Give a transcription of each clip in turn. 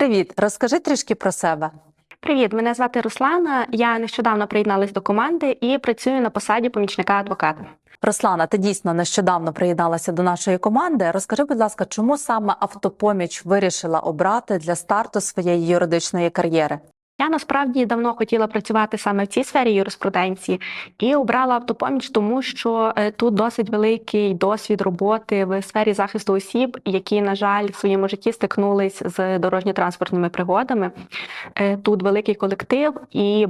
Привіт, розкажи трішки про себе. Привіт, мене звати Руслана. Я нещодавно приєдналась до команди і працюю на посаді помічника адвоката. Руслана, ти дійсно нещодавно приєдналася до нашої команди. Розкажи, будь ласка, чому саме автопоміч вирішила обрати для старту своєї юридичної кар'єри? Я насправді давно хотіла працювати саме в цій сфері юриспруденції і обрала автопоміч, тому що е, тут досить великий досвід роботи в сфері захисту осіб, які, на жаль, в своєму житті стикнулись з дорожньо-транспортними пригодами. Е, Тут великий колектив і.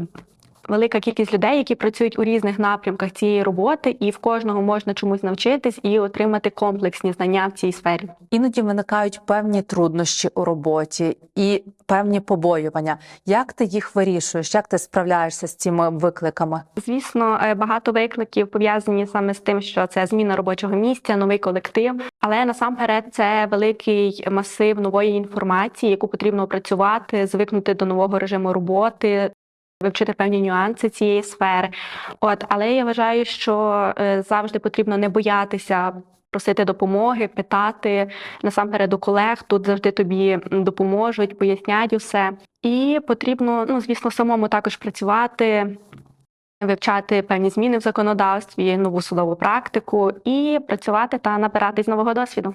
Велика кількість людей, які працюють у різних напрямках цієї роботи, і в кожного можна чомусь навчитись і отримати комплексні знання в цій сфері. Іноді виникають певні труднощі у роботі і певні побоювання. Як ти їх вирішуєш? Як ти справляєшся з цими викликами? Звісно, е, багато викликів пов'язані саме з тим, що це зміна робочого місця, новий колектив. Але насамперед це великий масив нової інформації, яку потрібно опрацювати, звикнути до нового режиму роботи. Вивчити певні нюанси цієї сфери, от але я вважаю, що е, завжди потрібно не боятися просити допомоги, питати насамперед у колег. Тут завжди тобі допоможуть, пояснять усе. І потрібно, ну звісно, самому також працювати, вивчати певні зміни в законодавстві, нову судову практику і працювати та набиратись нового досвіду.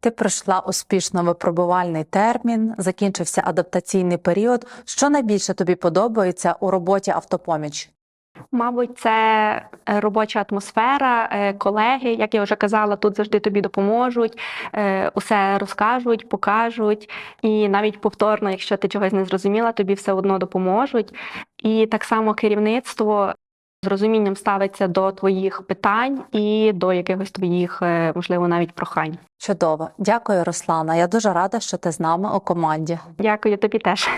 Ти пройшла успішно випробувальний термін, закінчився адаптаційний період. Що найбільше тобі подобається у роботі автопоміч? Мабуть, це е, робоча атмосфера, е, колеги, як я вже казала, тут завжди тобі допоможуть, е, усе розкажуть, покажуть, і навіть повторно, якщо ти чогось не зрозуміла, тобі все одно допоможуть. І так само керівництво з розумінням ставиться до твоїх питань і до якихось твоїх, е, можливо, навіть прохань. Чудово, дякую, Руслана. Я дуже рада, що ти з нами у команді. Дякую тобі теж.